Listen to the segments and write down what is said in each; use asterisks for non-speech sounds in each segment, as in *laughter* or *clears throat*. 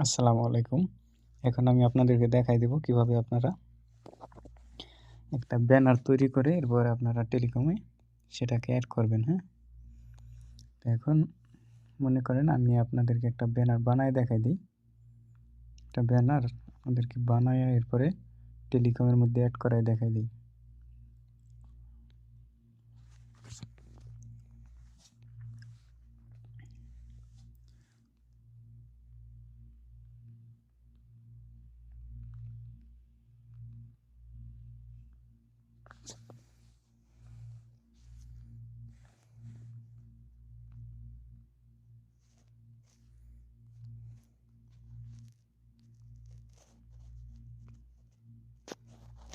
আসসালামু আলাইকুম। এখন আমি আপনাদেরকে দেখাই দেব কীভাবে আপনারা একটা ব্যানার তৈরি করে এরপরে আপনারা টেলিকমে সেটাকে অ্যাড করবেন হ্যাঁ? তো এখন মনে করেন আমি আপনাদেরকে একটা ব্যানার বানায় দেখাই দিই। একটা ব্যানার আপনাদেরকে বানায় এরপরে টেলিকমের মধ্যে অ্যাড করায় দেখাই দিই।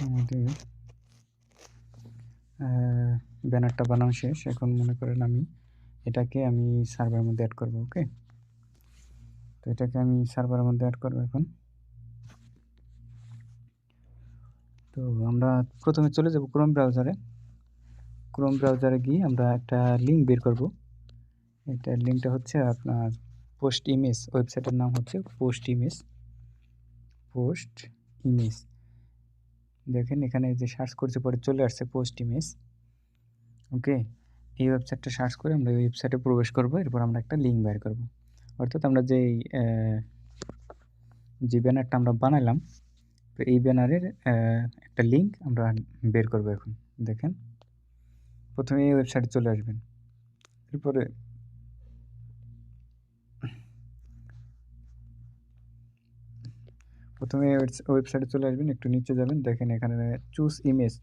আমাদের ব্যানারটা বানানো শেষ। এখন মনে করেন আমি এটাকে আমি সার্ভারের মধ্যে অ্যাড করব ওকে তো এটাকে আমি সার্ভারের মধ্যে অ্যাড করব এখন। তো আমরা প্রথমে চলে যাব ক্রোম ব্রাউজারে ক্রোম ব্রাউজারে গিয়ে আমরা একটা লিঙ্ক বের করব। এটার লিঙ্কটা হচ্ছে আপনার পোস্ট ইমেজ ওয়েবসাইটের নাম হচ্ছে পোস্ট ইমেজ পোস্ট ইমেজ দেখেন এখানে যে সার্চ করছে, পরে চলে আসছে পোস্ট ইমেজ ওকে এই ওয়েবসাইটটা সার্চ করে আমরা এই ওয়েবসাইটে প্রবেশ করব, এরপর আমরা একটা লিঙ্ক বের করব। অর্থাৎ আমরা যেই যে ব্যানারটা আমরা বানালাম, তো এই ব্যানারের একটা লিঙ্ক আমরা বের করব এখন। দেখেন, প্রথমে এই ওয়েবসাইটে চলে আসবেন। এরপরে প্রথমে ওয়েবসাইটে চলে আসবেন, একটু নিচে যাবেন, দেখেন এখানে চুজ ইমেজ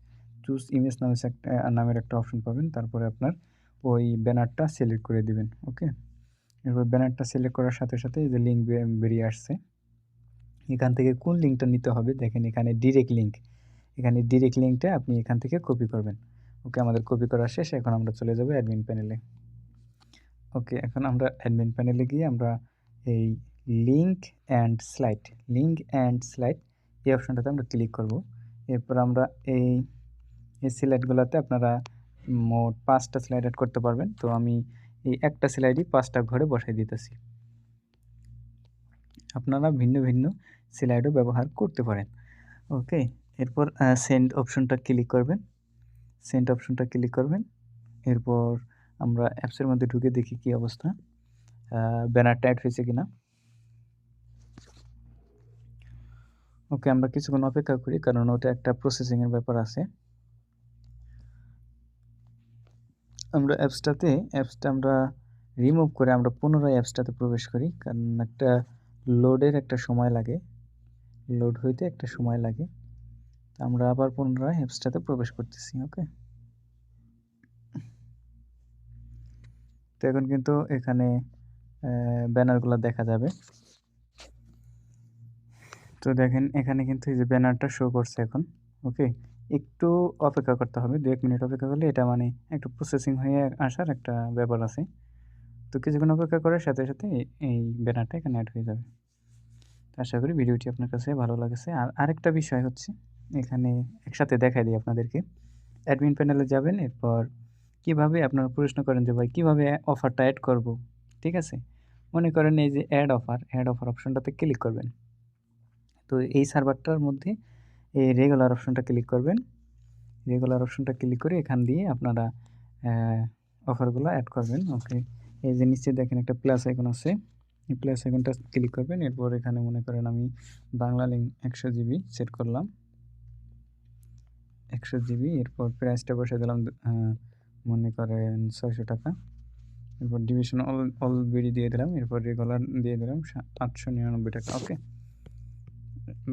চুজ ইমেজ নামে একটা নামের একটা অপশন পাবেন, তারপরে আপনার ওই ব্যানারটা সিলেক্ট করে দিবেন, ওকে? এরপর ব্যানারটা সিলেক্ট করার সাথে সাথে যে লিঙ্ক বেরিয়ে আসছে, এখান থেকে কোন লিঙ্কটা নিতে হবে, দেখেন এখানে ডিরেক্ট লিঙ্ক এখানে ডিরেক্ট লিঙ্কটা আপনি এখান থেকে কপি করবেন, ওকে? আমাদের কপি করা শেষ, এখন আমরা চলে যাব অ্যাডমিন প্যানেলে, ওকে? এখন আমরা অ্যাডমিন প্যানেলে গিয়ে আমরা এই link and slide link and slide এই অপশানটাতে আমরা ক্লিক করব। এরপর আমরা এই এই স্লাইডগুলোতে আপনারা মোট পাঁচটা স্লাইড অ্যাড করতে পারবেন। তো আমি এই একটা স্লাইডই পাঁচটা ঘরে বসাই দিতেছি। আপনারা ভিন্ন ভিন্ন স্লাইডও ব্যবহার করতে পারেন। ওকে, এরপর সেন্ড অপশনটা ক্লিক করবেন। সেন্ড অপশনটা ক্লিক করবেন। এরপর আমরা অ্যাপসের মধ্যে ঢুকে দেখি কি অবস্থা। ব্যানারটা অ্যাড হয়েছে কিনা। ওকে আমরা কিছুক্ষণ অপেক্ষা করি, কারণ ওটা একটা প্রসেসিংয়ের ব্যাপার আছে। আমরা অ্যাপসটাতে অ্যাপসটা আমরা রিমুভ করে আমরা পুনরায় অ্যাপসটাতে প্রবেশ করি, কারণ একটা লোডের একটা সময় লাগে। লোড হইতে একটা সময় লাগে। আমরা আবার পুনরায় অ্যাপসটাতে প্রবেশ করতেছি, ওকে? তো এখন কিন্তু এখানে ব্যানারগুলো দেখা যাবে। তো দেখেন, এখানে কিন্তু এই যে ব্যানারটা শো করছে এখন ওকে একটু অপেক্ষা করতে হবে দু এক মিনিট অপেক্ষা করলে এটা মানে একটু প্রসেসিং হয়ে আসার একটা ব্যাপার আছে। তো কিছুক্ষণ অপেক্ষা করার সাথে সাথে এই ব্যানারটা এখানে অ্যাড হয়ে যাবে। আশা করি ভিডিওটি আপনার কাছে ভালো লাগেছে। আর আরেকটা বিষয় হচ্ছে, এখানে একসাথে দেখাই দিই আপনাদেরকে। অ্যাডমিন প্যানেলে যাবেন, এরপর কীভাবে আপনারা প্রশ্ন করেন যে, ভাই, কীভাবে অফারটা অ্যাড করব? ঠিক আছে? মনে করেন এই যে অ্যাড অফার অ্যাড অফার অপশনটাতে ক্লিক করবেন। তো এই সার্ভারটার মধ্যে এই রেগুলার অপশনটা ক্লিক করবেন। রেগুলার অপশনটা ক্লিক করে এখান দিয়ে আপনারা অফারগুলো অ্যাড করবেন ওকে এই যে নিচে দেখেন একটা প্লাস আইকন আছে। এই প্লাস আইকনটা ক্লিক করবেন, এরপর এখানে মনে করেন আমি বাংলা লিঙ্ক একশো জিবি সেট করলাম। একশো জিবি এরপর প্রাইসটা বসে দিলাম মনে করেন ছয়শো টাকা। এরপর ডিভিশন অল অল বিডি দিয়ে দিলাম, এরপর রেগুলার দিয়ে দিলাম আটশো নিরানব্বই টাকা ওকে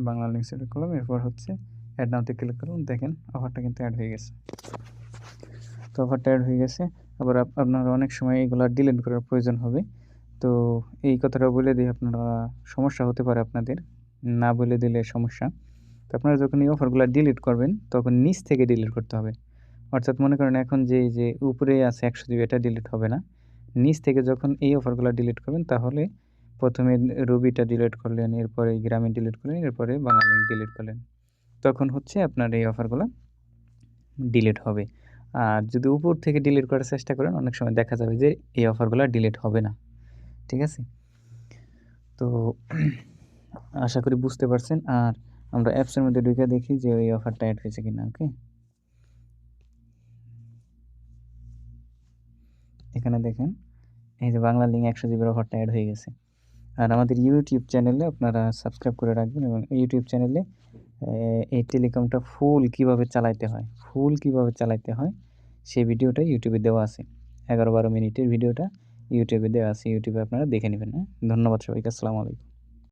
বাংলা লিঙ্ক সিলেক্ট করলাম, এরপর হচ্ছে অ্যাড নাওতে ক্লিক করলাম দেখেন অফারটা কিন্তু অ্যাড হয়ে গেছে। তো অফারটা অ্যাড হয়ে গেছে, আবার আপনারা অনেক সময় এগুলো ডিলিট করার প্রয়োজন হবে। তো এই কথাটা বলে দিই আপনারা সমস্যা হতে পারে আপনাদের, না বলে দিলে সমস্যা। তো আপনারা যখন এই অফারগুলো ডিলিট করবেন, তখন নিচ থেকে ডিলিট করতে হবে। অর্থাৎ মনে করেন এখন যে যে উপরে আছে একশো জিবি এটা ডিলিট হবে না। নিচ থেকে যখন এই অফারগুলো ডিলিট করবেন, তাহলে প্রথমে রুবিটা ডিলিট করলেন, এরপরে গ্রামে ডিলিট করলেন, এরপরে বাংলা ডিলিট করলেন। তখন হচ্ছে আপনার এই অফারগুলো ডিলিট হবে। আর যদি উপর থেকে ডিলিট করার চেষ্টা করেন, অনেক সময় দেখা যাবে যে এই অফারগুলো ডিলিট হবে না। ঠিক আছে? তো *clears throat* আশা করি বুঝতে পারছেন। আর আমরা অ্যাপসের মধ্যে ঢুকে দেখি যে ওই অফারটা অ্যাড হয়েছে কিনা ওকে এখানে দেখেন, এই যে বাংলা লিঙ্ক একশো জিবির অফারটা অ্যাড হয়ে গেছে। আর আমাদের ইউটিউব চ্যানেলে আপনারা সাবস্ক্রাইব করে রাখবেন এবং ইউটিউব চ্যানেলে এই টেলিকমটা ফুল কীভাবে চালাইতে হয় ফুল কীভাবে চালাইতে হয়, সেই ভিডিওটা ইউটিউবে দেওয়া আছে। এগারো বারো মিনিটের ভিডিওটা ইউটিউবে দেওয়া আছে ইউটিউবে আপনারা দেখে নেবেন। হ্যাঁ ধন্যবাদ সবাইকে, আসসালামু আলাইকুম।